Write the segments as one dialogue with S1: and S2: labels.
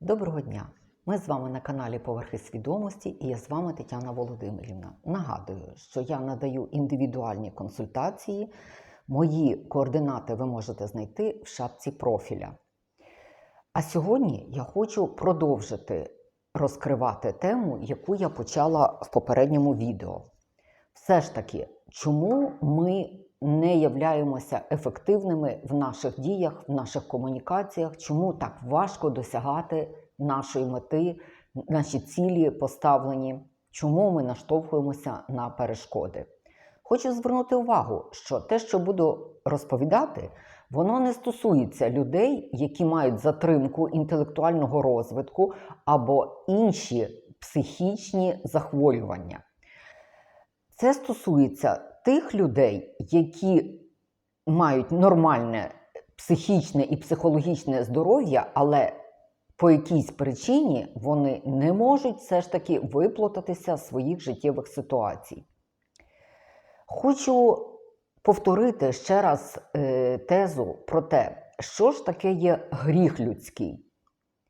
S1: Доброго дня! Ми з вами на каналі Поверхи свідомості і я з вами Тетяна Володимирівна. Нагадую, що я надаю індивідуальні консультації. Мої координати ви можете знайти в шапці профіля. А сьогодні я хочу продовжити розкривати тему, яку я почала в попередньому відео. Все ж таки, чому ми не являємося ефективними в наших діях, в наших комунікаціях, чому так важко досягати нашої мети, наші цілі поставлені, чому ми наштовхуємося на перешкоди. Хочу звернути увагу, що те, що буду розповідати, воно не стосується людей, які мають затримку інтелектуального розвитку або інші психічні захворювання. Це стосується тих людей, які мають нормальне психічне і психологічне здоров'я, але по якійсь причині вони не можуть все ж таки виплутатися з своїх життєвих ситуацій. Хочу повторити ще раз е, тезу про те, що ж таке є гріх людський.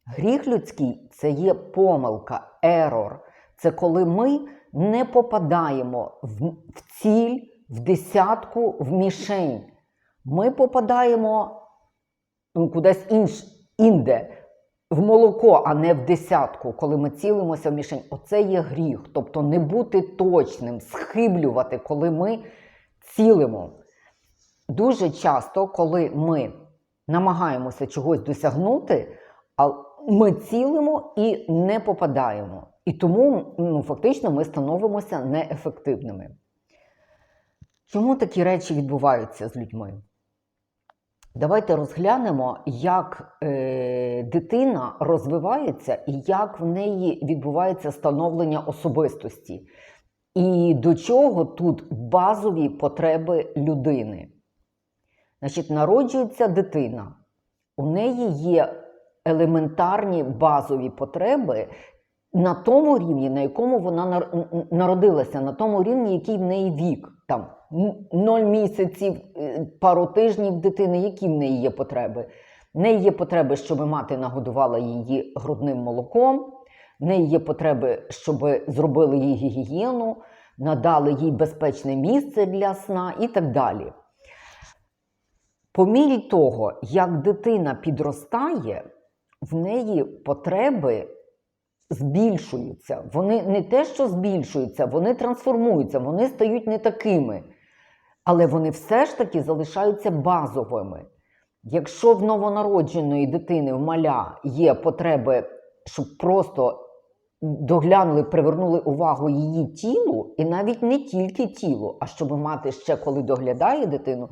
S1: Гріх людський це є помилка, ерор. Це коли ми не попадаємо в, в ціль, в десятку, в мішень. Ми попадаємо ну, кудись інш, інде, в молоко, а не в десятку, коли ми цілимося в мішень. Оце є гріх. Тобто не бути точним, схиблювати, коли ми цілимо. Дуже часто, коли ми намагаємося чогось досягнути, ми цілимо і не попадаємо. І тому ну, фактично ми становимося неефективними. Чому такі речі відбуваються з людьми? Давайте розглянемо, як е, дитина розвивається і як в неї відбувається становлення особистості. І до чого тут базові потреби людини. Значить, народжується дитина, у неї є елементарні базові потреби на тому рівні, на якому вона народилася, на тому рівні, який в неї вік. Там 0 місяців, пару тижнів дитини, які в неї є потреби. В неї є потреби, щоб мати нагодувала її грудним молоком, в неї є потреби, щоб зробили їй гігієну, надали їй безпечне місце для сна і так далі. По мірі того, як дитина підростає, в неї потреби збільшуються. Вони не те, що збільшуються, вони трансформуються, вони стають не такими. Але вони все ж таки залишаються базовими. Якщо в новонародженої дитини в маля є потреби, щоб просто доглянули, привернули увагу її тілу, і навіть не тільки тілу, а щоб мати ще, коли доглядає дитину,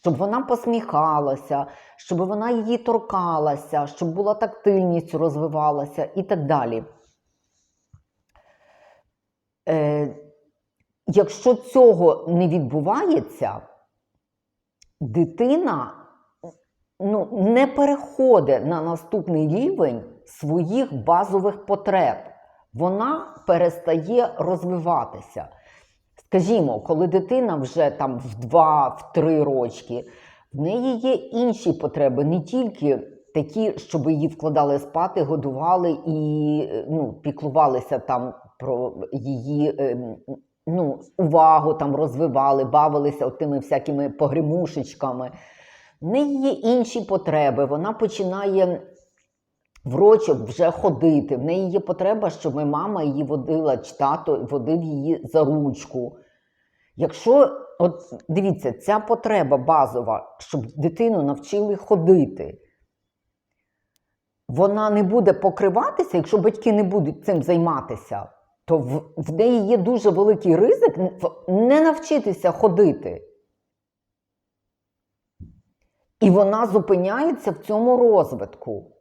S1: щоб вона посміхалася, щоб вона її торкалася, щоб була тактильність розвивалася і так далі. Е, Якщо цього не відбувається, дитина ну, не переходить на наступний рівень своїх базових потреб. Вона перестає розвиватися. Скажімо, коли дитина вже там в 2-3 рочки, в неї є інші потреби, не тільки такі, щоб її вкладали спати, годували і ну, піклувалися там про її ну, увагу, там розвивали, бавилися тими всякими погремушечками. В неї є інші потреби. Вона починає в рочок вже ходити. В неї є потреба, щоб мама її водила, чи тато водив її за ручку. Якщо, от дивіться, ця потреба базова, щоб дитину навчили ходити, вона не буде покриватися, якщо батьки не будуть цим займатися, то в, в неї є дуже великий ризик не навчитися ходити. І вона зупиняється в цьому розвитку.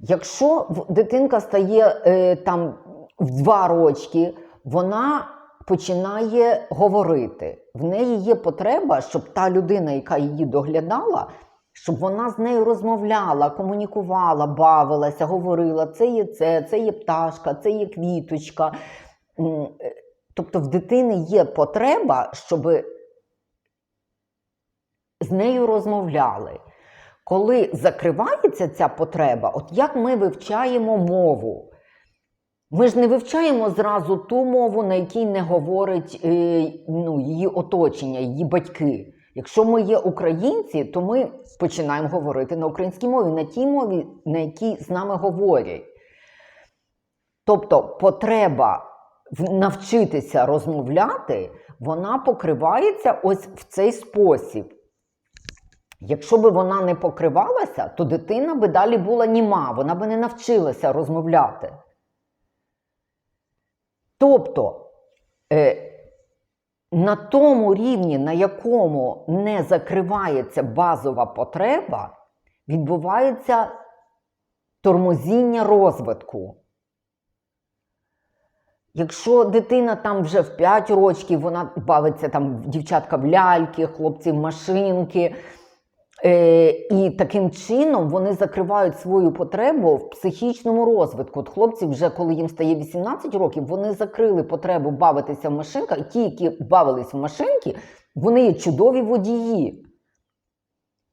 S1: Якщо дитинка стає е, там в два рочки, вона починає говорити. В неї є потреба, щоб та людина, яка її доглядала, щоб вона з нею розмовляла, комунікувала, бавилася, говорила: це є це, це є пташка, це є квіточка. Тобто в дитини є потреба, щоб з нею розмовляли. Коли закривається ця потреба, от як ми вивчаємо мову? Ми ж не вивчаємо зразу ту мову, на якій не говорить е, ну, її оточення, її батьки. Якщо ми є українці, то ми починаємо говорити на українській мові, на тій мові, на якій з нами говорять. Тобто потреба навчитися розмовляти, вона покривається ось в цей спосіб. Якщо би вона не покривалася, то дитина би далі була німа, вона би не навчилася розмовляти. Тобто, е, на тому рівні, на якому не закривається базова потреба, відбувається тормозіння розвитку. Якщо дитина там вже в 5 років, вона бавиться там дівчатка в ляльки, хлопці в машинки. Е, і таким чином вони закривають свою потребу в психічному розвитку. От хлопці, вже коли їм стає 18 років, вони закрили потребу бавитися в машинках. І ті, які бавились в машинки, вони є чудові водії.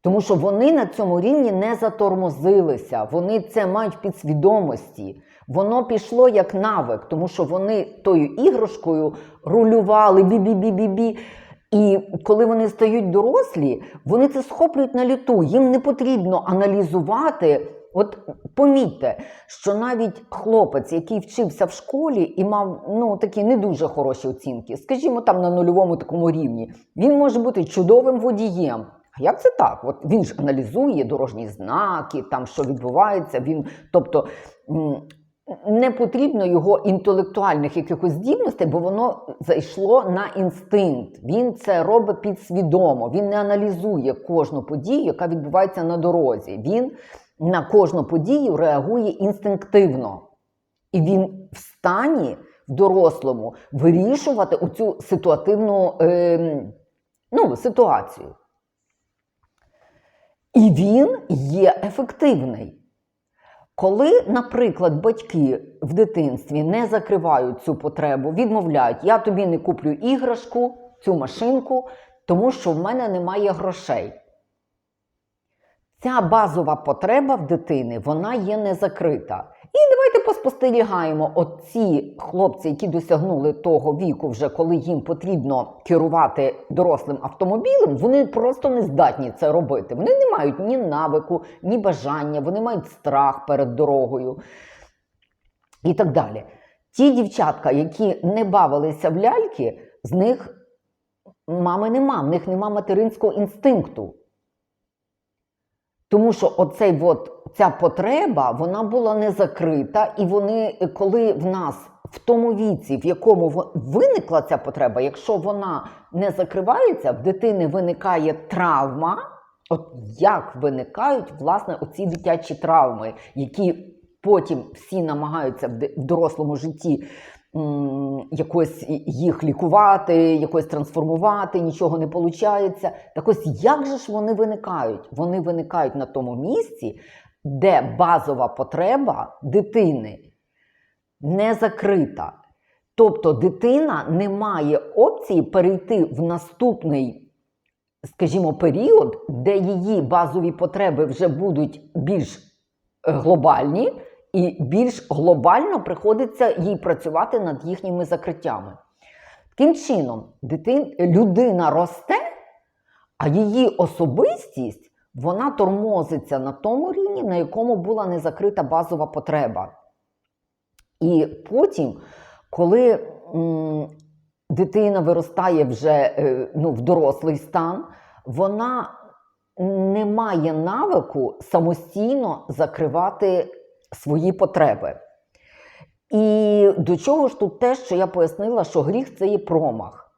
S1: Тому що вони на цьому рівні не затормозилися, вони це мають в підсвідомості. Воно пішло як навик, тому що вони тою іграшкою рулювали бі-бі-бі-бі-бі. І коли вони стають дорослі, вони це схоплюють на літу. Їм не потрібно аналізувати. От помітьте, що навіть хлопець, який вчився в школі і мав ну, такі не дуже хороші оцінки, скажімо, там на нульовому такому рівні, він може бути чудовим водієм. А як це так? От він ж аналізує дорожні знаки, там що відбувається. Він, тобто не потрібно його інтелектуальних якихось здібностей, бо воно зайшло на інстинкт. Він це робить підсвідомо. Він не аналізує кожну подію, яка відбувається на дорозі. Він на кожну подію реагує інстинктивно. І він в стані в дорослому вирішувати оцю ситуативну е, ну, ситуацію. І він є ефективний. Коли, наприклад, батьки в дитинстві не закривають цю потребу, відмовляють, я тобі не куплю іграшку, цю машинку, тому що в мене немає грошей. Ця базова потреба в дитини вона є не закрита. І давайте поспостерігаємо оці хлопці, які досягнули того віку, вже коли їм потрібно керувати дорослим автомобілем, вони просто не здатні це робити. Вони не мають ні навику, ні бажання, вони мають страх перед дорогою і так далі. Ті дівчатка, які не бавилися в ляльки, з них мами нема, в них нема материнського інстинкту. Тому що оцей от, ця потреба вона була не закрита, і вони, коли в нас в тому віці, в якому виникла ця потреба, якщо вона не закривається, в дитини виникає травма. От як виникають власне оці дитячі травми, які потім всі намагаються в дорослому житті якось їх лікувати, якось трансформувати, нічого не виходить. Так ось як же ж вони виникають? Вони виникають на тому місці, де базова потреба дитини не закрита. Тобто дитина не має опції перейти в наступний, скажімо, період, де її базові потреби вже будуть більш е, глобальні, і більш глобально приходиться їй працювати над їхніми закриттями. Таким чином, дитин, людина росте, а її особистість вона тормозиться на тому рівні, на якому була не закрита базова потреба. І потім, коли м, дитина виростає вже е, ну, в дорослий стан, вона не має навику самостійно закривати свої потреби. І до чого ж тут те, що я пояснила, що гріх це є промах.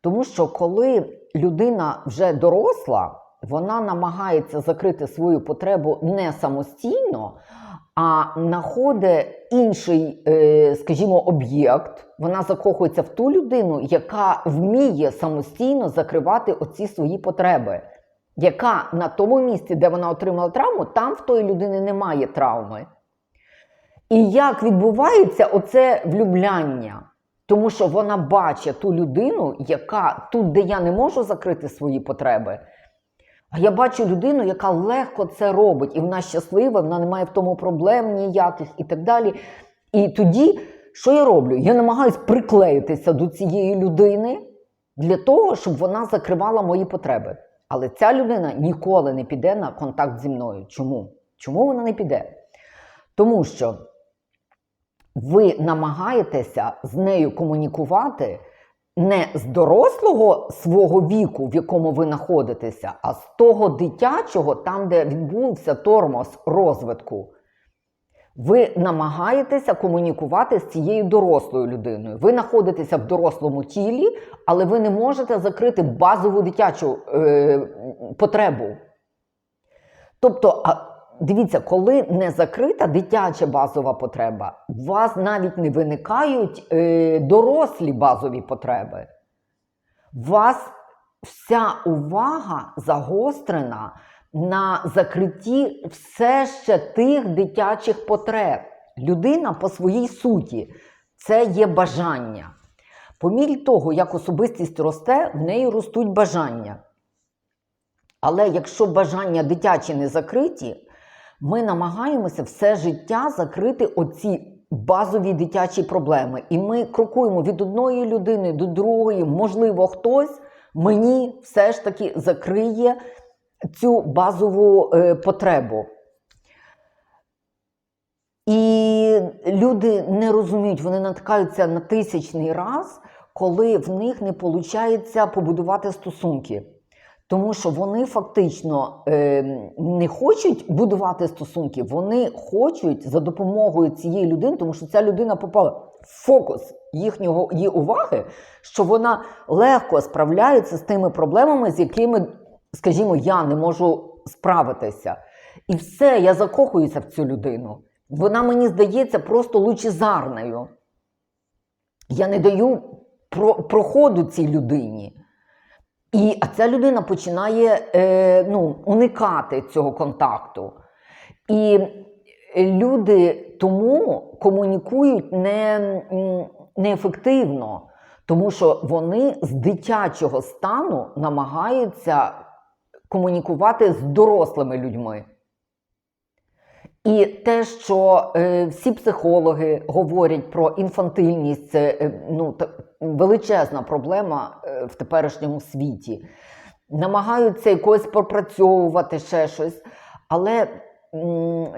S1: Тому що коли людина вже доросла, вона намагається закрити свою потребу не самостійно, а знаходить інший, е, скажімо, об'єкт. Вона закохується в ту людину, яка вміє самостійно закривати оці свої потреби. Яка на тому місці, де вона отримала травму, там в тої людини немає травми. І як відбувається оце влюбляння? Тому що вона бачить ту людину, яка тут, де я не можу закрити свої потреби, А я бачу людину, яка легко це робить, і вона щаслива, вона не має в тому проблем ніяких і так далі. І тоді, що я роблю? Я намагаюся приклеїтися до цієї людини для того, щоб вона закривала мої потреби. Але ця людина ніколи не піде на контакт зі мною. Чому? Чому вона не піде? Тому що ви намагаєтеся з нею комунікувати не з дорослого свого віку, в якому ви знаходитеся, а з того дитячого, там, де відбувся тормоз розвитку. Ви намагаєтеся комунікувати з цією дорослою людиною. Ви знаходитеся в дорослому тілі, але ви не можете закрити базову дитячу е, потребу. Тобто, дивіться, коли не закрита дитяча базова потреба, у вас навіть не виникають е, дорослі базові потреби. У вас вся увага загострена на закритті все ще тих дитячих потреб. Людина по своїй суті це є бажання. По мірі того, як особистість росте, в неї ростуть бажання. Але якщо бажання дитячі не закриті, ми намагаємося все життя закрити оці базові дитячі проблеми. І ми крокуємо від одної людини до другої, можливо, хтось мені все ж таки закриє цю базову е, потребу. І люди не розуміють, вони натикаються на тисячний раз, коли в них не виходить побудувати стосунки. Тому що вони фактично е, не хочуть будувати стосунки, вони хочуть за допомогою цієї людини, тому що ця людина попала в фокус їхнього її уваги, що вона легко справляється з тими проблемами, з якими, скажімо, я не можу справитися. І все, я закохуюся в цю людину. Вона мені здається просто лучезарною. Я не даю про, проходу цій людині. І а ця людина починає е, ну, уникати цього контакту. І люди тому комунікують не, неефективно, тому що вони з дитячого стану намагаються комунікувати з дорослими людьми. І те, що е, всі психологи говорять про інфантильність, це е, ну, величезна проблема е, в теперішньому світі. Намагаються якось пропрацьовувати ще щось, але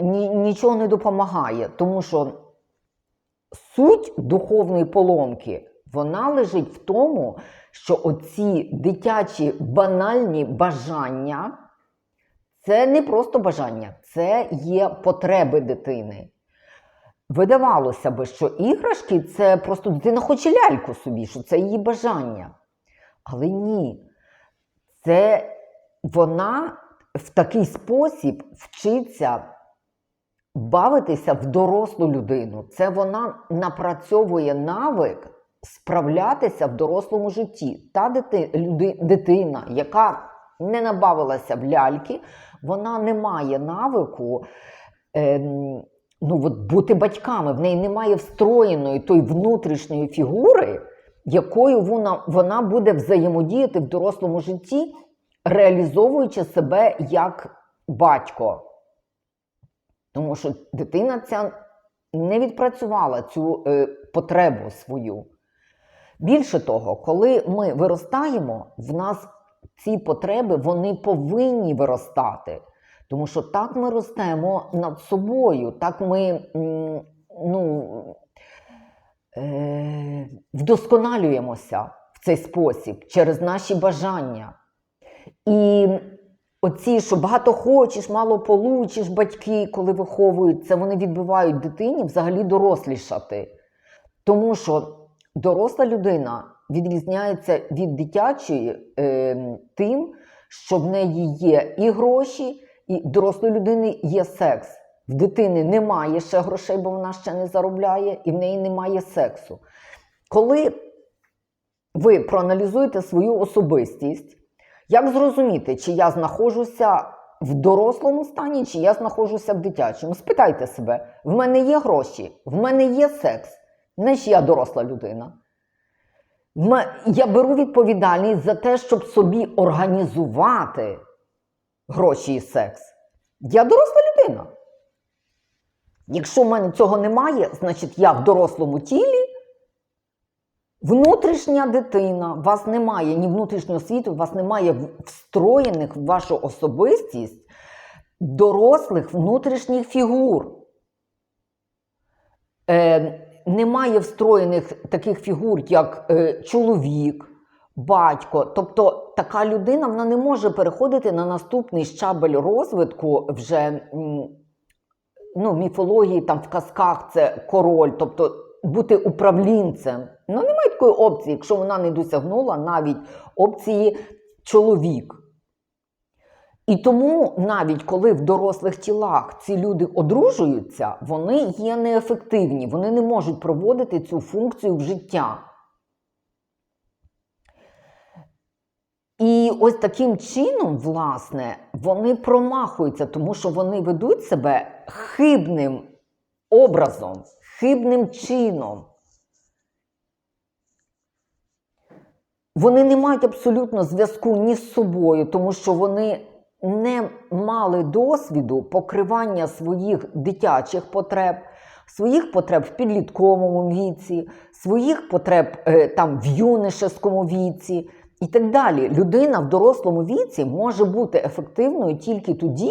S1: ні, нічого не допомагає, тому що суть духовної поломки вона лежить в тому, що оці дитячі банальні бажання. Це не просто бажання, це є потреби дитини. Видавалося би, що іграшки це просто дитина хоче ляльку собі, що це її бажання. Але ні. Це вона в такий спосіб вчиться бавитися в дорослу людину. Це вона напрацьовує навик справлятися в дорослому житті. Та дитина, яка не набавилася в ляльки, вона не має навику е, ну, от бути батьками. В неї немає встроєної тої внутрішньої фігури, якою вона, вона буде взаємодіяти в дорослому житті, реалізовуючи себе як батько. Тому що дитина ця не відпрацювала цю е, потребу свою. Більше того, коли ми виростаємо, в нас ці потреби вони повинні виростати. Тому що так ми ростемо над собою, так ми ну, е, вдосконалюємося в цей спосіб через наші бажання. І оці, що багато хочеш, мало получиш, батьки, коли виховують це, вони відбивають дитині взагалі дорослішати. Тому що доросла людина відрізняється від дитячої е, тим, що в неї є і гроші, і дорослої людини є секс. В дитини немає ще грошей, бо вона ще не заробляє, і в неї немає сексу. Коли ви проаналізуєте свою особистість, як зрозуміти, чи я знаходжуся в дорослому стані, чи я знаходжуся в дитячому? Спитайте себе, в мене є гроші, в мене є секс, не ж я доросла людина. Я беру відповідальність за те, щоб собі організувати гроші і секс. Я доросла людина. Якщо в мене цього немає, значить я в дорослому тілі. Внутрішня дитина, у вас немає ні внутрішнього світу, у вас немає встроєних в вашу особистість дорослих внутрішніх фігур. Е, немає встроєних таких фігур, як е, чоловік, батько. Тобто така людина вона не може переходити на наступний щабель розвитку вже ну, міфології, там в казках це король, тобто бути управлінцем. Ну, немає такої опції, якщо вона не досягнула навіть опції чоловік. І тому навіть коли в дорослих тілах ці люди одружуються, вони є неефективні, вони не можуть проводити цю функцію в життя. І ось таким чином, власне, вони промахуються, тому що вони ведуть себе хибним образом, хибним чином. Вони не мають абсолютно зв'язку ні з собою, тому що вони не мали досвіду покривання своїх дитячих потреб, своїх потреб в підлітковому віці, своїх потреб е, там в юношескому віці і так далі. Людина в дорослому віці може бути ефективною тільки тоді,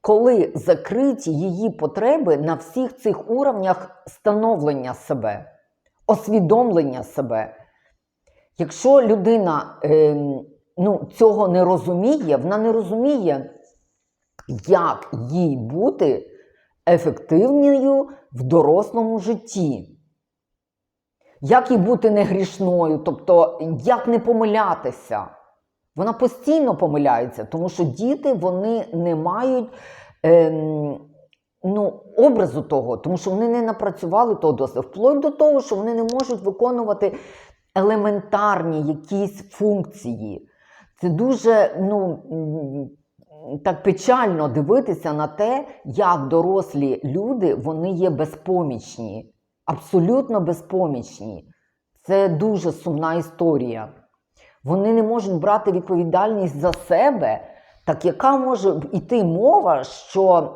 S1: коли закриті її потреби на всіх цих уровнях становлення себе, освідомлення себе. Якщо людина е, ну, цього не розуміє, вона не розуміє, як їй бути ефективною в дорослому житті. Як їй бути негрішною, тобто як не помилятися. Вона постійно помиляється, тому що діти вони не мають ем, ну, образу того, тому що вони не напрацювали того досвіду. Вплоть до того, що вони не можуть виконувати елементарні якісь функції. Це дуже ну, так печально дивитися на те, як дорослі люди вони є безпомічні, абсолютно безпомічні. Це дуже сумна історія. Вони не можуть брати відповідальність за себе. Так яка може йти мова, що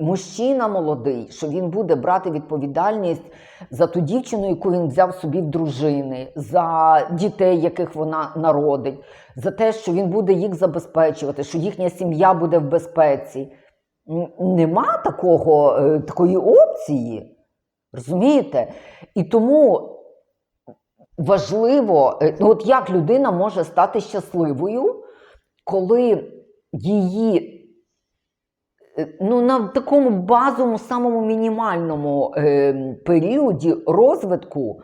S1: мужчина молодий, що він буде брати відповідальність за ту дівчину, яку він взяв собі в дружини, за дітей, яких вона народить, за те, що він буде їх забезпечувати, що їхня сім'я буде в безпеці. Нема такого, е, такої опції. Розумієте? І тому важливо, е, ну от як людина може стати щасливою, коли її ну, на такому базовому, самому мінімальному е, періоді розвитку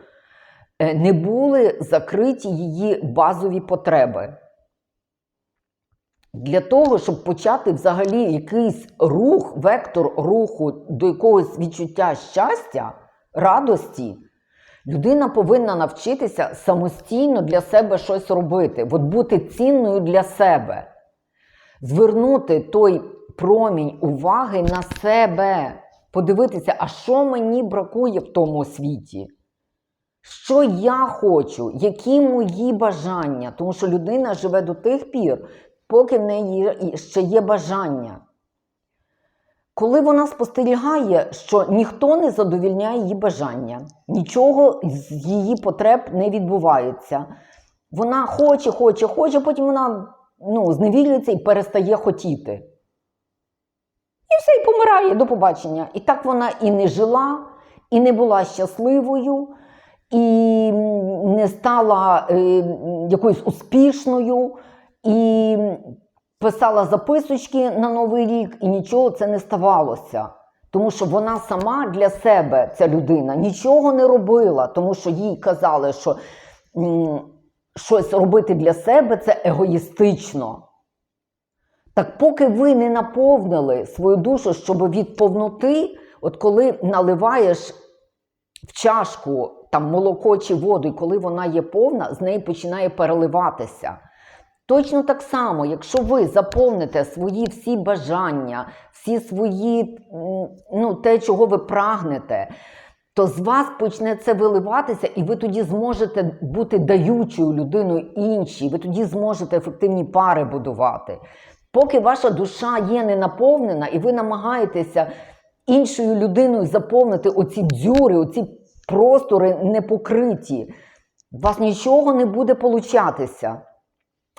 S1: е, не були закриті її базові потреби. Для того, щоб почати взагалі якийсь рух, вектор руху до якогось відчуття щастя, радості, людина повинна навчитися самостійно для себе щось робити, от бути цінною для себе, звернути той промінь уваги на себе, подивитися, а що мені бракує в тому світі. Що я хочу, які мої бажання, тому що людина живе до тих пір, поки в неї ще є бажання. Коли вона спостерігає, що ніхто не задовільняє її бажання, нічого з її потреб не відбувається. Вона хоче, хоче, хоче, потім вона ну, зневірюється і перестає хотіти. І все, і помирає до побачення. І так вона і не жила, і не була щасливою, і не стала е, якоюсь успішною, і писала записочки на Новий рік, і нічого це не ставалося. Тому що вона сама для себе, ця людина, нічого не робила, тому що їй казали, що щось робити для себе це егоїстично. Так поки ви не наповнили свою душу, щоб від повноти, от коли наливаєш в чашку там молоко чи воду, і коли вона є повна, з неї починає переливатися. Точно так само, якщо ви заповните свої всі бажання, всі свої, ну, те, чого ви прагнете, то з вас почне це виливатися, і ви тоді зможете бути даючою людиною іншій, ви тоді зможете ефективні пари будувати. Поки ваша душа є ненаповнена, і ви намагаєтеся іншою людиною заповнити оці дзюри, оці простори непокриті, у вас нічого не буде получатися.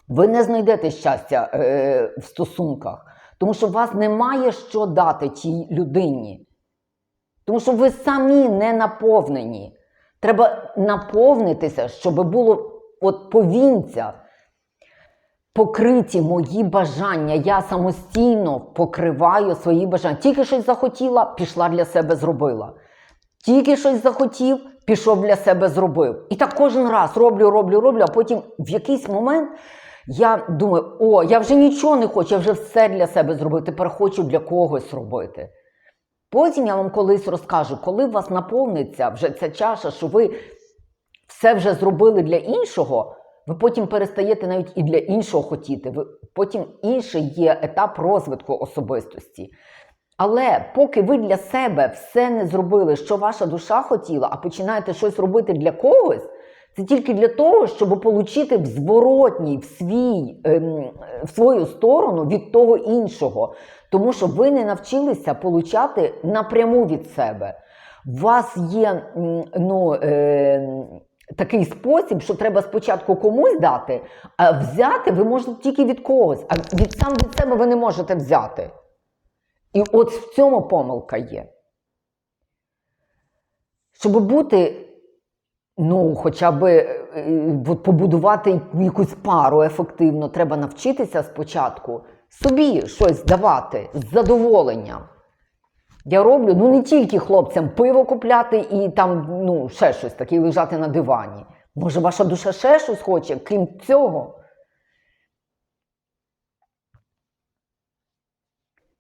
S1: Ви не знайдете щастя е, в стосунках, тому що у вас немає що дати тій людині. Тому що ви самі не наповнені. Треба наповнитися, щоб було от повінця. Покриті мої бажання. Я самостійно покриваю свої бажання. Тільки щось захотіла, пішла для себе зробила. Тільки щось захотів, пішов для себе зробив. І так кожен раз роблю, роблю, роблю, а потім в якийсь момент я думаю, о, я вже нічого не хочу, я вже все для себе зробив, тепер хочу для когось робити. Потім я вам колись розкажу, коли у вас наповниться вже ця чаша, що ви все вже зробили для іншого, ви потім перестаєте навіть і для іншого хотіти. Ви, потім інший є етап розвитку особистості. Але поки ви для себе все не зробили, що ваша душа хотіла, а починаєте щось робити для когось, це тільки для того, щоб отримати в зворотній, в, свій, ем, в свою сторону від того іншого. Тому що ви не навчилися получати напряму від себе. У вас є ну, е, такий спосіб, що треба спочатку комусь дати, а взяти ви можете тільки від когось, а від сам від себе ви не можете взяти. І от в цьому помилка є. Щоб бути, ну, хоча б е, побудувати якусь пару ефективно, треба навчитися спочатку собі щось давати з задоволенням. Я роблю ну не тільки хлопцям пиво купляти і там ну, ще щось таке, лежати на дивані. Може, ваша душа ще щось хоче, крім цього?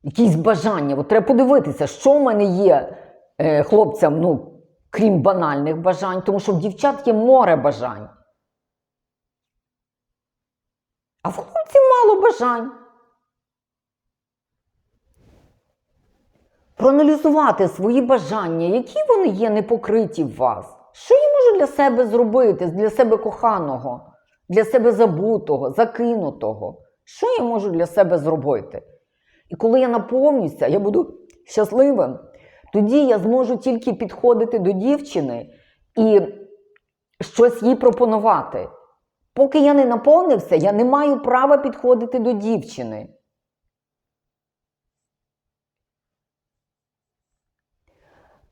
S1: Якісь бажання. От треба подивитися, що в мене є е, хлопцям, ну, крім банальних бажань, тому що в дівчат є море бажань. А в хлопців мало бажань. Проаналізувати свої бажання, які вони є непокриті в вас. Що я можу для себе зробити, для себе коханого, для себе забутого, закинутого? Що я можу для себе зробити? І коли я наповнюся, я буду щасливим, тоді я зможу тільки підходити до дівчини і щось їй пропонувати. Поки я не наповнився, я не маю права підходити до дівчини.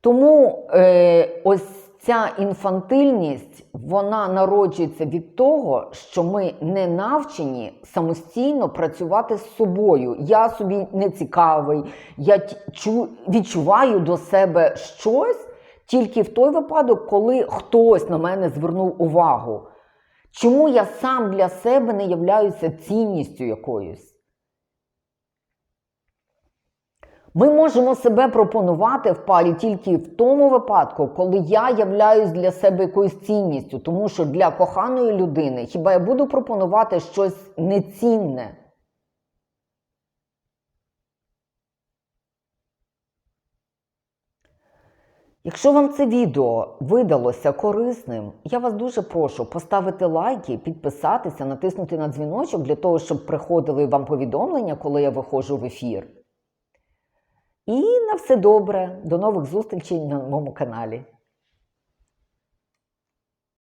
S1: Тому е, ось ця інфантильність вона народжується від того, що ми не навчені самостійно працювати з собою. Я собі не цікавий, я чу, відчуваю до себе щось тільки в той випадок, коли хтось на мене звернув увагу. Чому я сам для себе не являюся цінністю якоюсь? Ми можемо себе пропонувати в парі тільки в тому випадку, коли я являюсь для себе якоюсь цінністю, тому що для коханої людини хіба я буду пропонувати щось нецінне? Якщо вам це відео видалося корисним, я вас дуже прошу поставити лайки, підписатися, натиснути на дзвіночок для того, щоб приходили вам повідомлення, коли я виходжу в ефір. І на все добре. До нових зустрічей на моєму каналі.